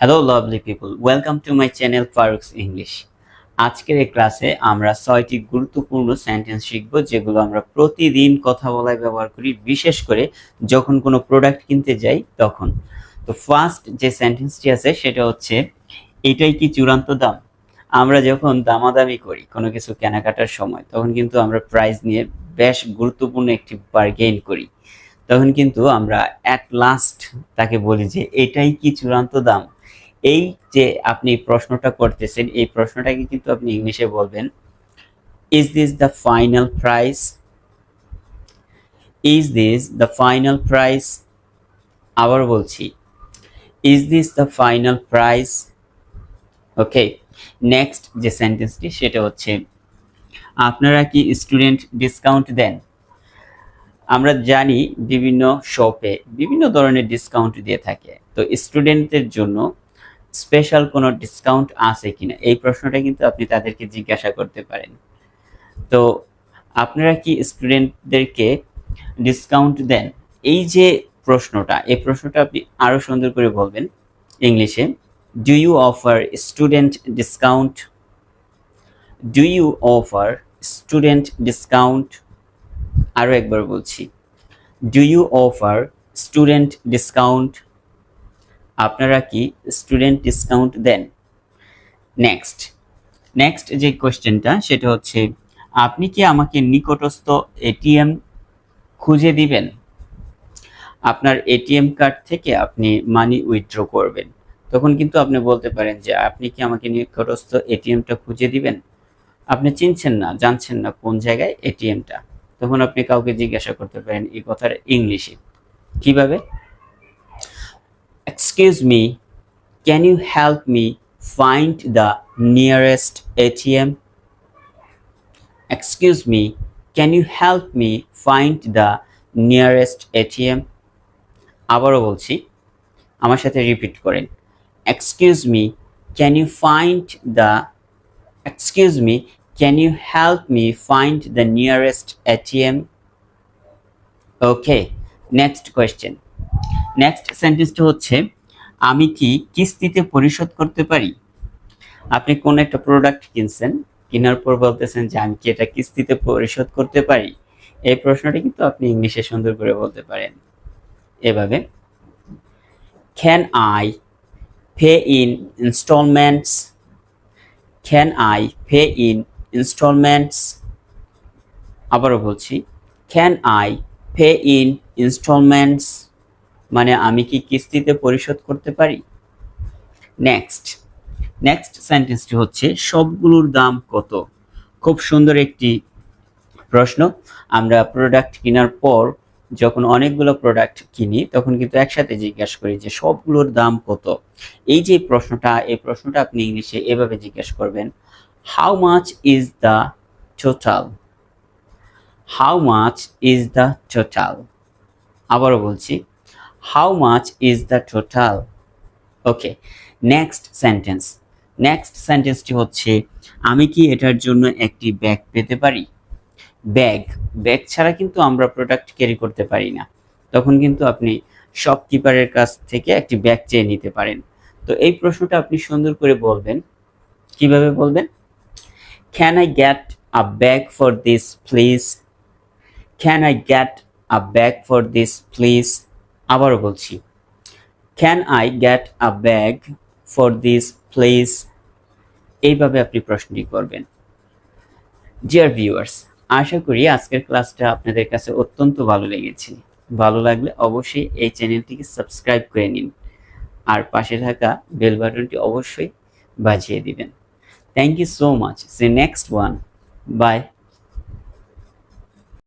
Hello lovely people welcome to my channel Farooq's English আজকের এই ক্লাসে আমরা ছয়টি গুরুত্বপূর্ণ সেন্টেন্স শিখব, যেগুলো আমরা প্রতিদিন কথা বলায় ব্যবহার করি, বিশেষ করে যখন কোনো প্রোডাক্ট কিনতে যাই, তখন। তো ফার্স্ট যে সেন্টেন্সটি আছে, সেটা হচ্ছে, এটাই কি চূড়ান্ত দাম? আমরা যখন দামাদামি করি কোনো কিছু কেনাকাটার সময়, তখন কিন্তু আমরা প্রাইস নিয়ে বেশ গুরুত্বপূর্ণ একটি বার্গেইন করি। তখন কিন্তু আমরা অ্যাট লাস্ট তাকে বলি যে, এটাই কি চূড়ান্ত দাম? এই যে আপনি প্রশ্নটা করতেছেন, এই প্রশ্নটাকে কিন্তু আপনি ইংলিশে বলবেন is this the final price is this the final price আবার বলছি is this the final price okay next যে সেন্টেন্সটি সেটা হচ্ছে, আপনারা কি স্টুডেন্ট ডিসকাউন্ট দেন? আমরা জানি বিভিন্ন শপে বিভিন্ন ধরনের ডিসকাউন্ট দিয়ে থাকে। তো স্টুডেন্টদের জন্য স্পেশাল কোনো ডিসকাউন্ট আছে কিনা? এই প্রশ্নটা কিন্তু আপনি তাদেরকে জিজ্ঞাসা করতে পারেন। তো আপনারা কি স্টুডেন্টদেরকে ডিসকাউন্ট দেন? এই যে প্রশ্নটা, এই প্রশ্নটা আপনি আরও সুন্দর করে বলবেন ইংলিশে। Do you offer student discount do you offer student discount আরও একবার বলছি। Do you offer student discount আপনারা কি স্টুডেন্ট ডিসকাউন্ট দেন? নেক্সট নেক্সট যে কোয়েশ্চেনটা সেটা হচ্ছে, আপনি কি আমাকে নিকটস্থ এটিএম খুঁজে দিবেন? আপনার এটিএম কার্ড থেকে আপনি মানি উইথড্র করবেন। তখন কিন্তু আপনি বলতে পারেন যে, আপনি কি আমাকে নিকটস্থ এটিএমটা খুঁজে দিবেন? আপনি চিনছেন না, জানছেন না কোন জায়গায় এটিএমটা তখন আপনি কাউকে জিজ্ঞাসা করতে পারেন, এই কথার ইংলিশে। কীভাবে? Excuse me, can you help me find the nearest ATM? Excuse me, can you help me find the nearest ATM? আবারও বলছি আমার সাথে রিপিট করেন excuse me can you find the excuse me can you help me find the nearest ATM okay next question next সেন্টেন্সটা হচ্ছে আমি কি কিস্তিতে পরিশোধ করতে পারি? আপনি কোন একটা প্রোডাক্ট কিনছেন, কেনার পর বলতেছেন যে আমি কি এটা কিস্তিতে পরিশোধ করতে পারি? এই প্রশ্নটি কিন্তু আপনি ইংলিশে সুন্দর করে বলতে পারেন। এভাবে can I pay in instalments can I pay in instalments আবারও বলছি can I pay in instalments মানে আমি কি কিস্তিতে পরিশোধ করতে পারি? নেক্সট নেক্সট সেন্টেন্সটি হচ্ছে, সবগুলোর দাম কত? খুব সুন্দর একটি প্রশ্ন। আমরা প্রোডাক্ট কেনার পর যখন অনেকগুলো প্রোডাক্ট কিনি, তখন কিন্তু একসাথে জিজ্ঞাসা করি যে, সবগুলোর দাম কত? এই যে প্রশ্নটা, এই প্রশ্নটা আপনি ইংলিশে এভাবে জিজ্ঞাসা করবেন how much is the total how much is the total আবারও বলছি how much is the total okay next sentence next সেন্টেন্সটি হচ্ছে, আমি কি এটার জন্য একটি ব্যাগ পেতে পারি? ব্যাগ ব্যাগ ছাড়া কিন্তু আমরা প্রোডাক্ট ক্যারি করতে পারি না। তখন কিন্তু আপনি শপকিপারের কাছ থেকে একটি ব্যাগ চেয়ে নিতে পারেন। তো এই প্রশ্নটা আপনি সুন্দর করে বলবেন। কীভাবে বলবেন? Can I get a bag for this please can I get a bag for this please আবারও বলছি can I get a bag for this place এইভাবে আপনি প্রশ্নটি করবেন। ডিয়ার ভিউয়ার্স আশা করি আজকের ক্লাসটা আপনাদের কাছে অত্যন্ত ভালো লেগেছে। ভালো লাগলে অবশ্যই এই চ্যানেলটিকে সাবস্ক্রাইব করে নিন আর পাশে থাকা বেল বাটনটি অবশ্যই বাজিয়ে দিবেন। Thank you so much say next one bye